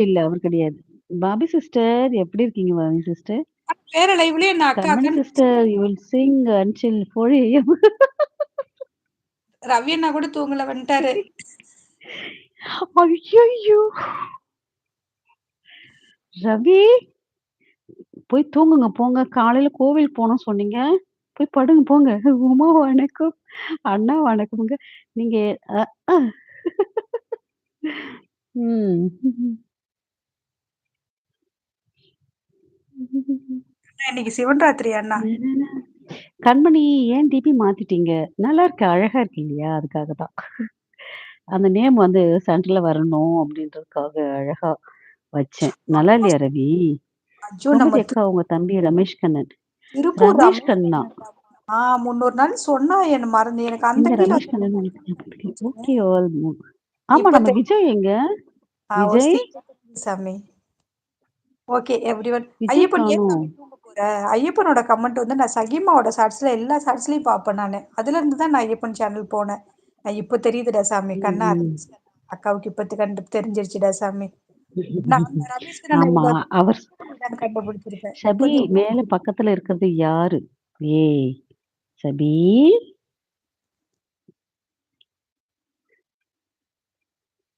இல்ல அவர் கிடையாது. Bobby sister எப்படி இருக்கீங்க பாபி சிஸ்டர்? வேற லைவ்லயே என்ன அக்கா கண்மணி அக்கான்னு sister you will sing until 4 AM. Ravi அண்ணா கூட தூங்கல வந்துட்டாரு. ஐயய்யோ! ரவி போய் தூங்குங்க போங்க. காலையில கோவில் போனோம் சொன்னீங்க. போய் படுங்க போங்க. உமா வணக்கம். அண்ணா வணக்கம்ங்க. நீங்க அ அ. ம். இன்னைக்கு சிவன் ராத்திரி அண்ணா. கண்மணி ஏன் டிபி மாத்திட்டீங்க? நல்லா இருக்கு. அழகா இருக்கு இல்லையா? அதுக்காக தான். அந்த நேம் வந்து சென்டர்ல வரணும் அப்படின்றதுக்காக அழகா வச்சேன். நல்லா இல்லையா ரவி? அக்கா உங்க தம்பி ரமேஷ் கண்ணன். ரமேஷ் கண்ணா. ஆ முன்னொரு நாள் சொன்னா என்ன மறந்து எனக்கு அந்த ரமேஷ் கண்ணன். ஓகே ஆமா நம்ம விஜய் எங்க? விஜய்? சாமி ஓகே எவ்ரிவன் விஜய் ஐயப்பன் ஏன் தூங்க போற? ஐயப்பனோட கமெண்ட் வந்து நான் சகிமாவோட ஷார்ட்ஸ்ல எல்லா ஷார்ட்ஸ்லயும் பாப்பேன் நானு. அதுல இருந்து தான் நான் ஐயப்பன் சேனல் போனேன். நான் இப்ப தெரியுதுடா சாமி கண்ணா. அக்காவுக்கு இப்ப கண்டு தெரிஞ்சிருச்சுடா சாமி. இந்த- மேல பக்கத்துல இருக்கிறது யாரு? ஏய் ஷபி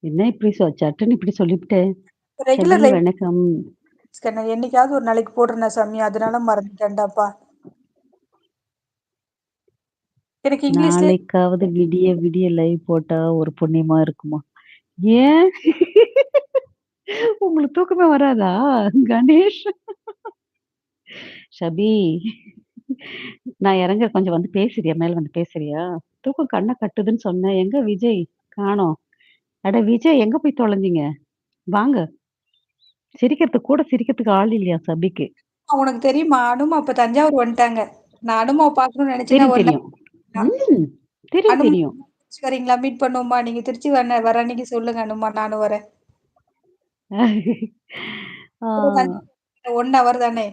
என்ன இப்படி சட்டுன்னு இப்படி சொல்லிவிட்டேன். ரெகுலர் என்னைக்காவது ஒரு நாளைக்கு போடுறேன் சாமி அதனால மறந்துட்டேன்டாப்பா எனக்கு இங்கிலீஷ்ல நாளைக்காவது விடிய விடிய லைவ் போட்டா ஒரு புண்ணியமா இருக்குமா? ஏன்? உங்களுக்கு தூக்கமே வராதா? கணேஷ். ஷபி நான் இறங்க கொஞ்சம் வந்து பேசுறியா? மேல வந்து பேசுறியா? தூக்கம் கண்ண கட்டுதுன்னு சொன்னேன். எங்க விஜய்? காணோம். அட விஜய் எங்க போய் தொலைஞ்சீங்க? வாங்க. சிரிக்கிறதுக்கு கூட சிரிக்கிறதுக்கு ஆள் இல்லையா சபிக்கு? உனக்கு தெரியுமா அனுமா இப்ப தஞ்சாவூர் வந்துட்டாங்க நான் அனுமாவை பார்க்கணும்னு நினைச்சேன்னா தெரியும் ஒரு தெரியும். ம். தெரியும் அனுமா தெரியும். திருச்சி வரீங்களா மீட் பண்ணுவோமா நீங்க திருச்சி வர வர அன்னைக்கு சொல்லுங்க அனுமா நானும் வரேன் ஆ. ஒன் ஹவர் தானே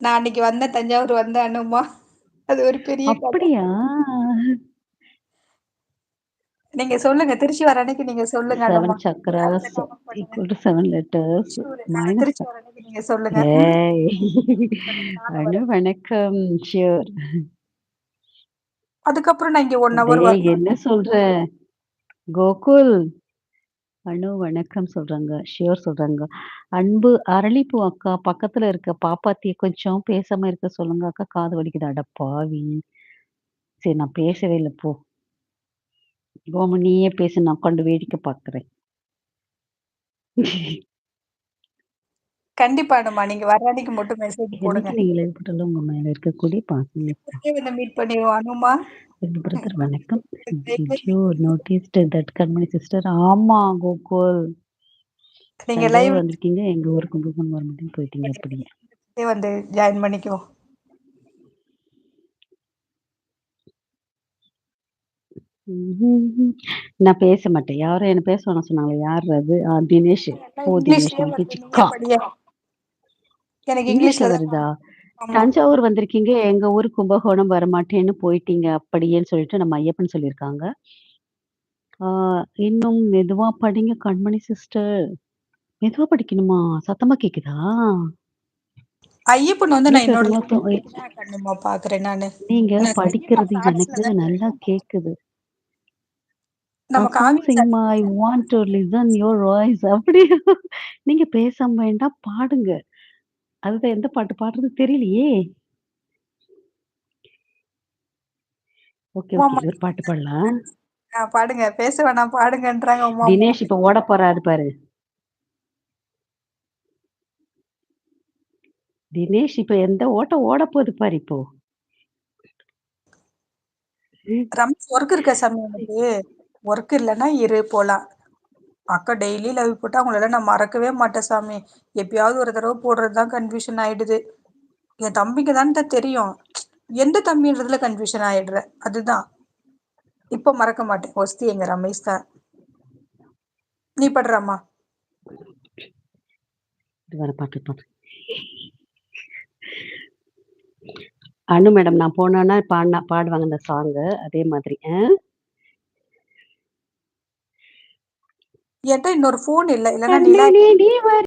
நான் அன்னைக்கு வந்தேன் தஞ்சாவூர் வந்தேன் அனுமா அது ஒரு பெரிய கதை அப்படியா? நீங்க சொல்லுங்க திருச்சி வர அன்னைக்கு நீங்க சொல்லுங்க அனுமா 7 chakras comment பண்ணுங்க. equal to 7 letters. Sure. Ah, minus Trichy வர அன்னைக்கு நீங்க சொல்லுங்க. அனு. வணக்கம் ஷியோர் அதுக்கப்புறம் நான் இங்க ஒன் ஹவர் என்ன சொல்ற? கோகுல். அனு வணக்கம் சொல்றாங்க. ஷியோர் சொல்றாங்க. அன்பு அரளிப்பூ அக்கா பக்கத்துல இருக்க பாப்பாத்திய கொஞ்சம் பேசாம இருக்க சொல்லுங்க. அக்கா காது வலிக்குது. அட பாவி சரி நான் பேசவே இல்லை போ. கோமு நீயே பேசு நான் உட்காந்து வேடிக்கை பார்க்கிறேன் கண்டிப்பா அனுமா. நீங்க வர அன்னைக்கு மட்டும் மெசேஜ் போடுங்க. நீங்க லைவ் போட்டாலும் உங்க மேல இருக்கக்கூடிய பாசம் மீட் பண்ணிடுவோம் அனுமா. பிரதர் வணக்கம். நோட்டீஸ்ட் தட் கண்மணி சிஸ்டர் ஆமா கோகுல். நீங்க லைவ் வந்திருக்கீங்க. எங்க ஊருக்கு கும்பகோணம் வர மாட்டேன்னு போயிட்டீங்க அப்படியே. வந்து ஜாயின் பண்ணிக்குவோம். ம்ஹும். நான் பேச மாட்டேன். யாரும் என்ன பேச வேணாம் சொன்னாங்க. யார் அது ஆ, தினேஷ். ஓ தினேஷ். இங்கிலீஷ்லயே எனக்கு இங்கிலீஷ்ல இங்கிலீஷ்ல தான் வருதா? ஆமா. தஞ்சாவூர் வந்திருக்கீங்க. எங்க ஊர் கும்பகோணம் வரமாட்டேன்னு போயிட்டீங்க. அப்படியேன்னு சொல்லிட்டு நம்ம ஐயப்பன் சொல்லியிருக்காங்க. ஆஹ் இன்னும் மெதுவா படிங்க கண்மணி சிஸ்டர். மெதுவா படிக்கணுமா? சத்தமா கேக்குதா? ஐயப்பன் வந்து நான் வீட்டுல என்னோட இருக்கவங்க தூ- தான் கண்ணுமா பாக்குறேன் நானு. நீங்க நான் படிக்கிறது எனக்கு நல்லா கேக்குது. நம்ம Kaviyam sing my want to listen your voice அப்படி நீங்க பேசாம வேண்டாம் பாடுங்க. அதுதான் எந்த பாட்டு பாடுறது தெரியலையே. ஓகே ஒரு பாட்டு பாடலாம். ஆ, பாடுங்க. பேச வேணாம் பாடுங்கன்றாங்க உமா தினேஷ் இப்ப ஓட போறாரு பாரு. தினேஷ் இப்ப எந்த ஓட்ட ஓட போகுது பாரு இப்போ. ரமேஷ் ஒர்க் இருக்கா சாமி உனக்கு ஒர்க் இல்லைன்னா இரு போகலாம் அக்கா டெய்லி லவ் போட்டு அவங்களெல்லாம் நான் மறக்கவே மாட்டேன் சாமி. எப்பயாவது ஒரு தடவை போடுறது தான் கன்ஃபியூஷன் ஆயிடுது. என் தம்பிக்கு தான் தெரியும். எந்த தம்பின்றதுல கன்ஃபியூஷன் ஆயிடுற? அதுதான். இப்போ மறக்க மாட்டேன். ஒஸ்தி எங்க ரமேஷ் தான். நீ படுறாமா இது பாட்டு அனு மேடம் நான் போனேன்னா பாடினா பாடுவாங்க இந்த சாங்கு அதே மாதிரி ஆ? என்ட்ட இன்னொரு ஃபோன் இல்ல. இல்லன்னா வ